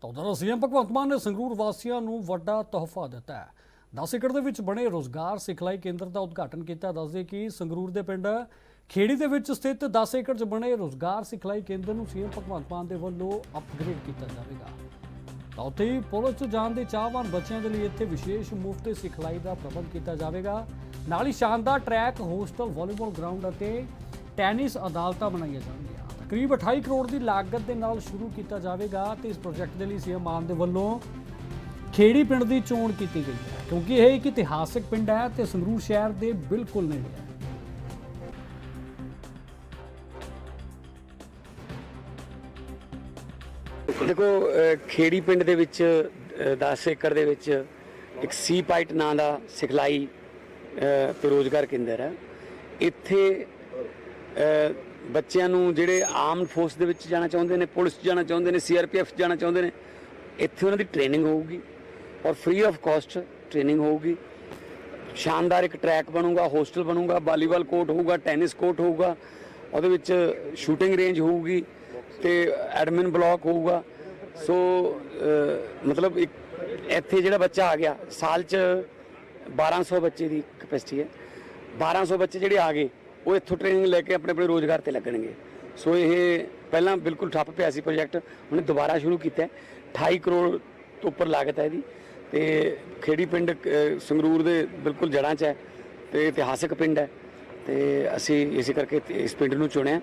ਤਾਂ ਉਧਰ ਸੀਐਮ ਭਗਵੰਤ ਮਾਨ ਨੇ ਸੰਗਰੂਰ ਵਾਸੀਆਂ ਨੂੰ ਵੱਡਾ ਤੋਹਫਾ ਦਿੱਤਾ ਹੈ। 10 ਏਕੜ ਦੇ ਵਿੱਚ ਬਣੇ ਰੋਜ਼ਗਾਰ ਸਿਖਲਾਈ ਕੇਂਦਰ ਦਾ ਉਦਘਾਟਨ ਕੀਤਾ, ਦੱਸਦੇ ਕਿ ਸੰਗਰੂਰ ਦੇ ਪਿੰਡ ਖੇੜੀ ਦੇ ਵਿੱਚ ਸਥਿਤ 10 ਏਕੜ 'ਚ ਬਣੇ ਰੋਜ਼ਗਾਰ ਸਿਖਲਾਈ ਕੇਂਦਰ ਨੂੰ ਸੀਐਮ ਭਗਵੰਤ ਮਾਨ ਦੇ ਵੱਲੋਂ ਅਪਗ੍ਰੇਡ ਕੀਤਾ ਜਾਵੇਗਾ। ਤਾਂ ਉੱਥੇ ਹੀ ਪੁਲਿਸ 'ਚ ਜਾਣ ਦੇ ਚਾਹਵਾਨ ਬੱਚਿਆਂ ਦੇ ਲਈ ਇੱਥੇ ਵਿਸ਼ੇਸ਼ ਮੁਫਤ ਸਿਖਲਾਈ ਦਾ ਪ੍ਰਬੰਧ ਕੀਤਾ ਜਾਵੇਗਾ। ਨਾਲ ਹੀ ਸ਼ਾਨਦਾਰ ਟਰੈਕ ਹੋਸਟਲ ਵਾਲੀਬਾਲ ਗਰਾਊਂਡ ਅਤੇ ਟੈਨਿਸ ਅਦਾਲਤਾਂ ਬਣਾਈਆਂ ਜਾਣਗੀਆਂ। ਕਰੀਬ 28 ਕਰੋੜ ਦੀ ਲਾਗਤ ਦੇ ਨਾਲ ਸ਼ੁਰੂ ਕੀਤਾ ਜਾਵੇਗਾ ਤੇ ਇਸ ਪ੍ਰੋਜੈਕਟ ਦੇ ਲਈ ਸੀਐਮ ਮਾਨ ਦੇ ਵੱਲੋਂ ਖੇੜੀ ਪਿੰਡ ਦੀ ਚੋਣ ਕੀਤੀ ਗਈ ਹੈ, ਕਿਉਂਕਿ ਇਹ ਇੱਕ ਇਤਿਹਾਸਕ ਪਿੰਡ ਹੈ ਤੇ ਸੰਗਰੂਰ ਸ਼ਹਿਰ ਦੇ ਬਿਲਕੁਲ ਨੇੜੇ ਹੈ। ਦੇਖੋ ਖੇੜੀ ਪਿੰਡ ਦੇ ਵਿੱਚ ਅਹ 10 ਏਕੜ ਦੇ ਵਿੱਚ ਇੱਕ ਸੀ ਪਾਈਟ ਨਾਂ ਦਾ ਸਿਖਲਾਈ ਅਹ ਤੇ ਰੋਜ਼ਗਾਰ ਕੇਂਦਰ ਹੈ। ਇੱਥੇ ਬੱਚਿਆਂ ਨੂੰ ਜਿਹੜੇ ਆਰਮਡ ਫੋਰਸ ਦੇ ਵਿੱਚ ਜਾਣਾ ਚਾਹੁੰਦੇ ਨੇ, ਪੁਲਿਸ 'ਚ ਜਾਣਾ ਚਾਹੁੰਦੇ ਨੇ ਸੀਆਰਪੀਐਫ ਜਾਣਾ ਚਾਹੁੰਦੇ ਨੇ, ਇੱਥੇ ਉਹਨਾਂ ਦੀ ਟ੍ਰੇਨਿੰਗ ਹੋਊਗੀ ਔਰ ਫ੍ਰੀ ਆਫ ਕਾਸਟ ਟ੍ਰੇਨਿੰਗ ਹੋਊਗੀ। ਸ਼ਾਨਦਾਰ ਇੱਕ ਟਰੈਕ ਬਣੂਗਾ ਹੋਸਟਲ ਬਣੂਗਾ ਵਾਲੀਬਾਲ ਕੋਰਟ ਹੋਊਗਾ ਟੈਨਿਸ ਕੋਰਟ ਹੋਊਗਾ, ਉਹਦੇ ਵਿੱਚ ਸ਼ੂਟਿੰਗ ਰੇਂਜ ਹੋਊਗੀ ਤੇ ਐਡਮਿਨ ਬਲਾਕ ਹੋਊਗਾ। ਸੋ ਮਤਲਬ ਇੱਕ ਇੱਥੇ ਜਿਹੜਾ ਬੱਚਾ ਆ ਗਿਆ, ਸਾਲ ਚ 1200 ਬੱਚੇ ਦੀ ਕਪੈਸਿਟੀ ਹੈ। 1200 ਬੱਚੇ ਜਿਹੜੇ ਆ ਗਏ ਉਹ ਇੱਥੋਂ ਟ੍ਰੇਨਿੰਗ ਲੈ ਕੇ ਆਪਣੇ ਆਪਣੇ ਰੋਜ਼ਗਾਰ ਤੇ ਲੱਗਣਗੇ। ਸੋ ਇਹ ਪਹਿਲਾਂ ਬਿਲਕੁਲ ਠੱਪ ਪਿਆ ਸੀ ਪ੍ਰੋਜੈਕਟ ਹੁਣ ਦੁਬਾਰਾ ਸ਼ੁਰੂ ਕੀਤਾ ਹੈ। 28 ਕਰੋੜ ਤੋਂ ਉੱਪਰ ਲਾਗਤ ਹੈ ਇਹਦੀ। ਤੇ ਖੇੜੀ ਪਿੰਡ ਸੰਗਰੂਰ ਦੇ ਬਿਲਕੁਲ ਜੜ੍ਹਾਂ 'ਚ ਹੈ ਤੇ ਇਤਿਹਾਸਕ ਪਿੰਡ ਹੈ। ਤੇ ਅਸੀਂ ਇਸੇ ਕਰਕੇ ਇਸ ਪਿੰਡ ਨੂੰ ਚੁਣਿਆ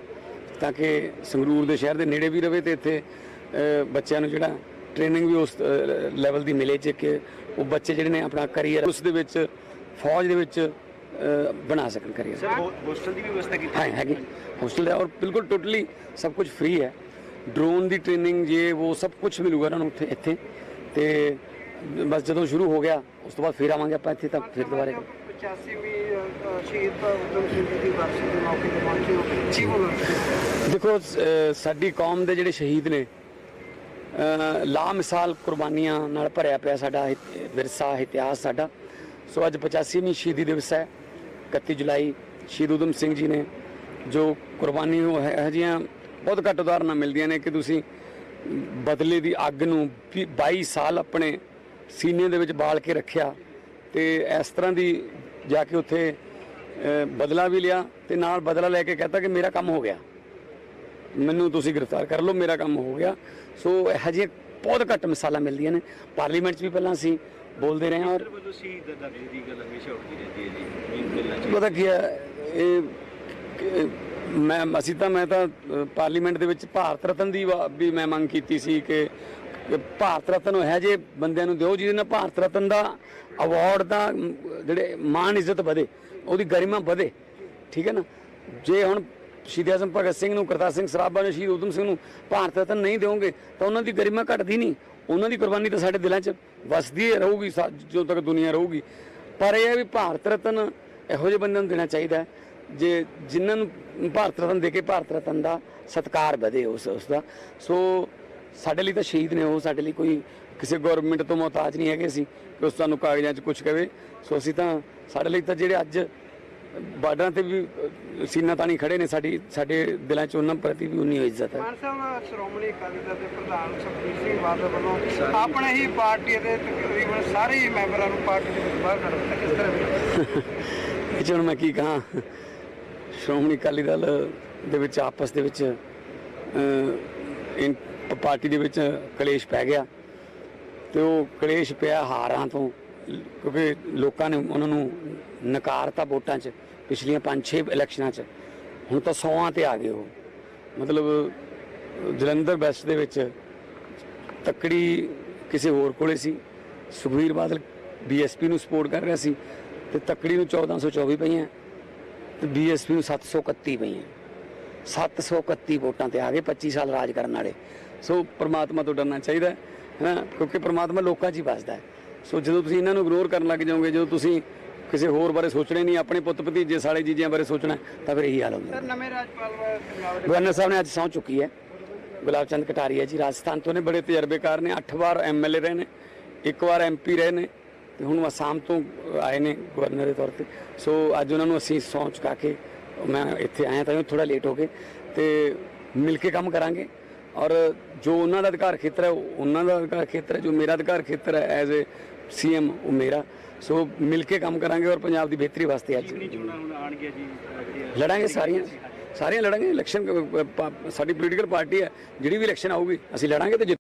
ਤਾਂ ਕਿ ਸੰਗਰੂਰ ਦੇ ਸ਼ਹਿਰ ਦੇ ਨੇੜੇ ਵੀ ਰਵੇ ਤੇ ਇੱਥੇ ਬੱਚਿਆਂ ਨੂੰ ਜਿਹੜਾ ਟ੍ਰੇਨਿੰਗ ਵੀ ਉਸ ਲੈਵਲ ਦੀ ਮਿਲੇ ਜੇ ਕਿ ਉਹ ਬੱਚੇ ਜਿਹੜੇ ਨੇ ਆਪਣਾ ਕੈਰੀਅਰ ਉਸ ਦੇ ਵਿੱਚ, ਫੌਜ ਦੇ ਵਿੱਚ ਬਣਾ ਸਕਣ ਕੈਰੀਅਰ ਹੋਸਟਲ ਦੀ ਵੀ ਵਿਵਸਥਾ ਕੀਤੀ? ਹੈ ਹੈਗੀ। ਹੋਸਟਲ ਹੈ ਔਰ ਬਿਲਕੁਲ ਟੋਟਲੀ ਸਭ ਕੁਝ ਫ੍ਰੀ ਹੈ। ਡਰੋਨ ਦੀ ਟ੍ਰੇਨਿੰਗ ਜੇ ਉਹ ਸਭ ਕੁਝ ਮਿਲੂਗਾ ਉਹਨਾਂ ਨੂੰ ਉੱਥੇ ਇੱਥੇ। ਤੇ ਬਸ ਜਦੋਂ ਸ਼ੁਰੂ ਹੋ ਗਿਆ ਉਸ ਤੋਂ ਬਾਅਦ ਫਿਰ ਆਵਾਂਗੇ ਆਪਾਂ ਇੱਥੇ ਤਾਂ ਫਿਰ ਦੁਬਾਰੇ 85 ਵੀ ਅ, ਸ਼ਹੀਦ ਉਦਮ ਸਿੰਘ ਜੀ ਦੀ ਮੌਕੇ ਤੇ ਪਹੁੰਚੇ ਹੋ ਕੀ ਬੋਲੋ ਦੇਖੋ ਸਾਡੀ ਕੌਮ ਦੇ ਜਿਹੜੇ ਸ਼ਹੀਦ ਨੇ ਲਾ ਮਿਸਾਲ ਕੁਰਬਾਨੀਆਂ ਨਾਲ ਭਰਿਆ ਪਿਆ ਸਾਡਾ ਵਿਰਸਾ ਇਤਿਹਾਸ ਸਾਡਾ। ਸੋ ਅੱਜ 85ਵੀਂ ਸ਼ਹੀਦੀ ਦਿਵਸ ਹੈ। 31 ਜੁਲਾਈ ਸ਼ਹੀਦ ਉਦਮ ਸਿੰਘ ਜੀ ਨੇ, ਜੋ ਕੁਰਬਾਨੀ ਉਹ ਹੈ ਇਹੋ ਜਿਹੀਆਂ ਬਹੁਤ ਘੱਟ ਉਦਾਹਰਨਾਂ ਮਿਲਦੀਆਂ ਨੇ ਕਿ ਤੁਸੀਂ ਬਦਲੇ ਦੀ ਅੱਗ ਨੂੰ ਵੀ 22 ਸਾਲ ਆਪਣੇ ਸੀਨੇ ਦੇ ਵਿੱਚ ਬਾਲ ਕੇ ਰੱਖਿਆ ਤੇ ਇਸ ਤਰ੍ਹਾਂ ਦੀ ਜਾ ਕੇ ਉੱਥੇ ਬਦਲਾ ਵੀ ਲਿਆ ਤੇ ਨਾਲ ਬਦਲਾ ਲੈ ਕੇ ਕਹਤਾ ਕਿ ਮੇਰਾ ਕੰਮ ਹੋ ਗਿਆ। ਮੈਨੂੰ ਤੁਸੀਂ ਗ੍ਰਿਫਤਾਰ ਕਰ ਲਓ, ਮੇਰਾ ਕੰਮ ਹੋ ਗਿਆ। ਸੋ ਇਹੋ ਜਿਹੀਆਂ ਬਹੁਤ ਘੱਟ ਮਿਸਾਲਾਂ ਮਿਲਦੀਆਂ ਨੇ। ਪਾਰਲੀਮੈਂਟ 'ਚ ਵੀ ਪਹਿਲਾਂ ਅਸੀਂ ਬੋਲਦੇ ਰਹੇ ਹਾਂ ਔਰ ਵੱਲੋਂ ਸ਼ਹੀਦ ਦਾ ਦਰਜੇ ਦੀ ਗੱਲ ਹਮੇਸ਼ਾ ਉੱਠਦੀ ਰਹਿੰਦੀ ਹੈ ਜੀ ਇਹ ਮਿਲਣਾ ਚਾਹੀਦਾ ਪਤਾ ਕੀ ਹੈ ਇਹ ਮੈਂ ਅਸੀਂ ਤਾਂ ਮੈਂ ਤਾਂ ਪਾਰਲੀਮੈਂਟ ਦੇ ਵਿੱਚ ਭਾਰਤ ਰਤਨ ਦੀ ਵਾ- ਮੈਂ ਮੰਗ ਕੀਤੀ ਸੀ ਕਿ ਭਾਰਤ ਰਤਨ ਹੈ ਜੇ ਬੰਦਿਆਂ ਨੂੰ ਦਿਓ ਜਿਹਦੇ ਨਾਲ ਭਾਰਤ ਰਤਨ ਦਾ ਅਵਾਰਡ ਦਾ ਜਿਹੜੇ ਮਾਣ ਇੱਜ਼ਤ ਵਧੇ ਉਹਦੀ ਗਰਿਮਾ ਵਧੇ ਠੀਕ ਹੈ ਨਾ? ਜੇ ਹੁਣ ਸ਼ਹੀਦ ਆਜ਼ਮ ਭਗਤ ਸਿੰਘ ਨੂੰ, ਕਰਤਾਰ ਸਿੰਘ ਸਰਾਭਾ ਨੂੰ, ਸ਼ਹੀਦ ਊਧਮ ਸਿੰਘ ਨੂੰ ਭਾਰਤ ਰਤਨ ਨਹੀਂ ਦਿਓਗੇ, ਤਾਂ ਉਹਨਾਂ ਦੀ ਗਰਿਮਾ ਘਟਦੀ ਨਹੀਂ। ਉਹਨਾਂ ਦੀ ਕੁਰਬਾਨੀ ਤਾਂ ਸਾਡੇ ਦਿਲਾਂ 'ਚ ਵਸਦੀ ਹੀ ਰਹੂਗੀ, ਸਾ- ਜਦੋਂ ਤੱਕ ਦੁਨੀਆ ਰਹੂਗੀ। ਪਰ ਇਹ ਹੈ ਵੀ ਭਾਰਤ ਰਤਨ ਇਹੋ ਜਿਹੇ ਬੰਦਿਆਂ ਨੂੰ ਦੇਣਾ ਚਾਹੀਦਾ ਹੈ, ਜੇ ਜਿਨ੍ਹਾਂ ਨੂੰ ਭਾਰਤ ਰਤਨ ਦੇ ਕੇ ਭਾਰਤ ਰਤਨ ਦਾ ਸਤਕਾਰ ਵਧੇ ਉਸ ਉਸ ਦਾ। ਸੋ ਸਾਡੇ ਲਈ ਤਾਂ ਸ਼ਹੀਦ ਨੇ ਉਹ, ਸਾਡੇ ਲਈ ਕੋਈ ਕਿਸੇ ਗਵਰਨਮੈਂਟ ਤੋਂ ਮੁਹਤਾਜ ਨਹੀਂ ਹੈਗੇ ਸੀ ਕਿ ਉਸ ਤੁਹਾਨੂੰ ਕਾਗਜ਼ਾਂ 'ਚ ਕੁਝ ਕਵੇ ਸੋ ਅਸੀਂ ਤਾਂ ਸਾਡੇ ਲਈ ਤਾਂ ਜਿਹੜੇ ਅੱਜ ਬਾਰਡਰਾਂ ਤੇ ਵੀ ਸੀਨਾ ਤਾਣੀ ਖੜੇ ਨੇ ਸਾਡੀ ਸਾਡੇ ਦਿਲਾਂ 'ਚ ਉਹਨਾਂ ਪ੍ਰਤੀ ਵੀ ਉਨੀ ਇੱਜ਼ਤ ਹੈ। ਮਾਨ ਸਾਹਿਬ ਸ਼੍ਰੋਮਣੀ ਅਕਾਲੀ ਦਲ ਦੇ ਪ੍ਰਧਾਨ ਸੁਖਬੀਰ ਸਿੰਘ ਬਾਦਲ ਵੱਲੋਂ ਆਪਣੇ ਹੀ ਪਾਰਟੀ ਦੇ ਤਕਰੀਬਨ ਸਾਰੇ ਹੀ ਮੈਂਬਰਾਂ ਨੂੰ ਪਾਰਟੀ ਦੇ ਵਿੱਚ ਬਾਹਰ ਕੱਢ ਦਿੱਤਾ। ਕਿਸ ਤਰ੍ਹਾਂ ਇਹ 'ਚ ਹੁਣ ਮੈਂ ਕੀ ਕਹਾਂ? ਸ਼੍ਰੋਮਣੀ ਅਕਾਲੀ ਦਲ ਦੇ ਵਿੱਚ ਆਪਸ ਦੇ ਵਿੱਚ ਇਨ ਪਾਰਟੀ ਦੇ ਵਿੱਚ ਕਲੇਸ਼ ਪੈ ਗਿਆ। ਤੇ ਉਹ ਕਲੇਸ਼ ਪਿਆ ਹਾਰਾਂ ਤੋਂ। ਕਿਉਂਕਿ ਲੋਕਾਂ ਨੇ ਉਹਨਾਂ ਨੂੰ ਨਕਾਰਤਾ ਵੋਟਾਂ 'ਚ, ਪਿਛਲੀਆਂ 5-6 ਇਲੈਕਸ਼ਨਾਂ 'ਚ। ਹੁਣ ਤਾਂ ਸੌਆਂ ਤੇ ਆ ਗਏ ਉਹ। ਮਤਲਬ, ਜਲੰਧਰ ਵੈਸਟ ਦੇ ਵਿੱਚ ਤੱਕੜੀ ਕਿਸੇ ਹੋਰ ਕੋਲੇ ਸੀ। ਸੁਖਵੀਰ ਬਾਦਲ ਬੀਐਸਪੀ ਨੂੰ ਸਪੋਰਟ ਕਰ ਰਿਹਾ ਸੀ ਤੇ ਤੱਕੜੀ ਨੂੰ 1424 ਪਈਆਂ, ਤੇ ਬੀਐਸਪੀ ਨੂੰ 731 ਪਈਆਂ। 731 ਵੋਟਾਂ ਤੇ ਆ ਗਏ 25 ਸਾਲ ਰਾਜ ਕਰਨ ਵਾਲੇ। ਸੋ ਪ੍ਰਮਾਤਮਾ ਤੋਂ ਡਰਨਾ ਚਾਹੀਦਾ ਹੈ, ਹੈਨਾ? ਕਿਉਂਕਿ ਪ੍ਰਮਾਤਮਾ ਲੋਕਾਂ 'ਚ ਹੀ ਵੱਸਦਾ ਹੈ। ਸੋ ਜਦੋਂ ਤੁਸੀਂ ਇਹਨਾਂ ਨੂੰ ਇਗਨੋਰ ਕਰਨ ਲੱਗ ਜਾਓਗੇ ਜਦੋਂ ਤੁਸੀਂ ਕਿਸੇ ਹੋਰ ਬਾਰੇ ਸੋਚਣਾ ਨਹੀਂ ਆਪਣੇ ਪੁੱਤ ਭਤੀਜੇ ਸਾਲੇ ਜੀਜਿਆਂ ਬਾਰੇ ਸੋਚਣਾ ਤਾਂ ਫਿਰ ਇਹੀ ਹਾਲ ਹੁੰਦਾ। ਸਰ ਨਵੇਂ ਰਾਜਪਾਲ ਪੰਜਾਬ ਦੇ ਗਵਰਨਰ ਸਾਹਿਬ ਨੇ ਅੱਜ ਸਹੁੰ ਚੁੱਕੀ ਹੈ। ਗੁਲਾਬ ਚੰਦ ਕਟਾਰੀਆ ਜੀ ਰਾਜਸਥਾਨ ਤੋਂ ਨੇ ਬੜੇ ਤਜਰਬੇਕਾਰ ਨੇ 8 ਵਾਰ ਐਮਐਲਏ ਰਹੇ ਨੇ ਇੱਕ ਵਾਰ ਐਮਪੀ ਰਹੇ ਨੇ ਤੇ ਹੁਣ ਅਸਾਮ ਤੋਂ ਆਏ ਨੇ ਗਵਰਨਰ ਦੇ ਤੌਰ ਤੇ। ਸੋ ਅੱਜ ਉਹਨਾਂ ਨੂੰ ਅਸੀਂ ਸਹੁੰ ਚੁਕਾ ਕੇ ਮੈਂ ਇੱਥੇ ਆਇਆ ਤਾਂ ਥੋੜਾ ਲੇਟ ਹੋ ਗਏ ਤੇ ਮਿਲ ਕੇ ਕੰਮ ਕਰਾਂਗੇ। ਔਰ ਜੋ ਉਹਨਾਂ ਦਾ ਅਧਿਕਾਰ ਖੇਤਰ ਹੈ ਉਹ ਉਹਨਾਂ ਦਾ ਅਧਿਕਾਰ ਖੇਤਰ ਹੈ ਜੋ ਮੇਰਾ ਅਧਿਕਾਰ ਖੇਤਰ ਹੈ ਐਜ਼ ਏ ਸੀਐਮ ਉਹ ਮੇਰਾ ਸੋ ਮਿਲ ਕੇ ਕੰਮ ਕਰਾਂਗੇ ਔਰ ਪੰਜਾਬ ਦੀ ਬਿਹਤਰੀ ਵਾਸਤੇ ਅੱਜ। ਲੜਾਂਗੇ ਸਾਰੀਆਂ। ਸਾਰੀਆਂ ਲੜਾਂਗੇ ਇਲੈਕਸ਼ਨ ਸਾਡੀ ਪੋਲੀਟੀਕਲ ਪਾਰਟੀ ਹੈ ਜਿਹੜੀ ਵੀ ਇਲੈਕਸ਼ਨ ਆਊਗੀ ਅਸੀਂ ਲੜਾਂਗੇ ਤੇ